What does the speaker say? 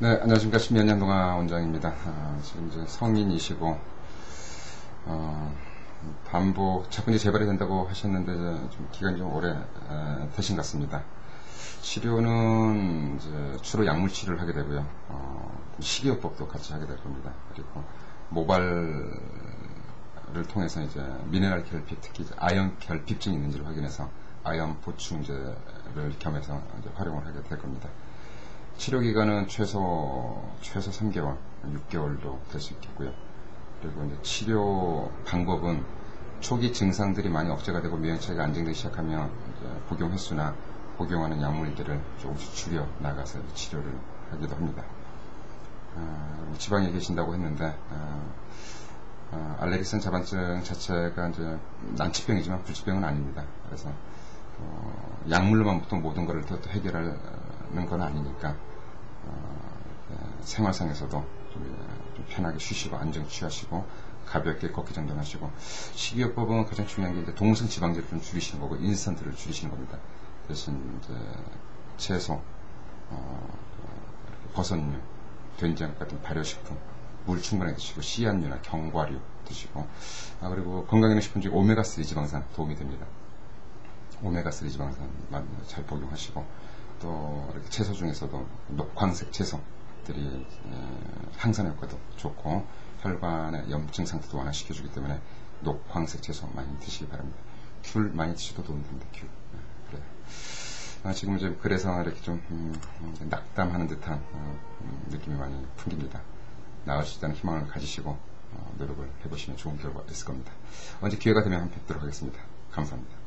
네, 안녕하십니까. 신면연동아 원장입니다. 아, 지금 이제 성인이시고, 어, 반복, 첫 번째 재발이 된다고 하셨는데, 좀 기간이 좀 오래 에, 되신 것 같습니다. 치료는 이제 주로 약물 치료를 하게 되고요. 어, 식이요법도 같이 하게 될 겁니다. 그리고 모발을 통해서 이제 미네랄 결핍, 특히 아연 결핍증이 있는지를 확인해서 아연 보충제를 겸해서 활용을 하게 될 겁니다. 치료 기간은 최소 최소 3개월, 6개월도 될 수 있겠고요. 그리고 이제 치료 방법은 초기 증상들이 많이 억제가 되고 면역체가 안정되기 시작하면 복용 횟수나 복용하는 약물들을 조금씩 줄여 나가서 치료를 하기도 합니다. 어, 지방에 계신다고 했는데 어, 어, 알레르기성 자반증 자체가 이제 난치병이지만 불치병은 아닙니다. 그래서 어, 약물로만 보통 모든 것을 더 해결 하는 건 아니니까 어, 네, 생활상에서도 좀, 좀 편하게 쉬시고 안정 취하시고 가볍게 걷기 정도 하시고 식이요법은 가장 중요한 게 이제 동물성 지방제를 좀 줄이시는 거고 인스턴트를 줄이시는 겁니다. 대신 이제 채소, 어, 버섯류, 된장 같은 발효식품, 물 충분히 드시고 씨앗류나 견과류 드시고 아, 그리고 건강기능식품 중에 오메가3 지방산 도움이 됩니다. 오메가3 지방산만 잘 복용하시고 또 채소 중에서도 녹황색 채소들이 항산 효과도 좋고 혈관의 염증 상태도 완화시켜주기 때문에 녹황색 채소 많이 드시기 바랍니다. 귤 많이 드셔도 도움이 됩니다. 귤. 네, 그래요. 아, 지금 이제 그래서 이렇게 좀 음, 낙담하는 듯한 어, 음, 느낌이 많이 풍깁니다. 나을 수 있다는 희망을 가지시고 어, 노력을 해보시면 좋은 결과가 있을 겁니다. 언제 기회가 되면 한번 뵙도록 하겠습니다. 감사합니다.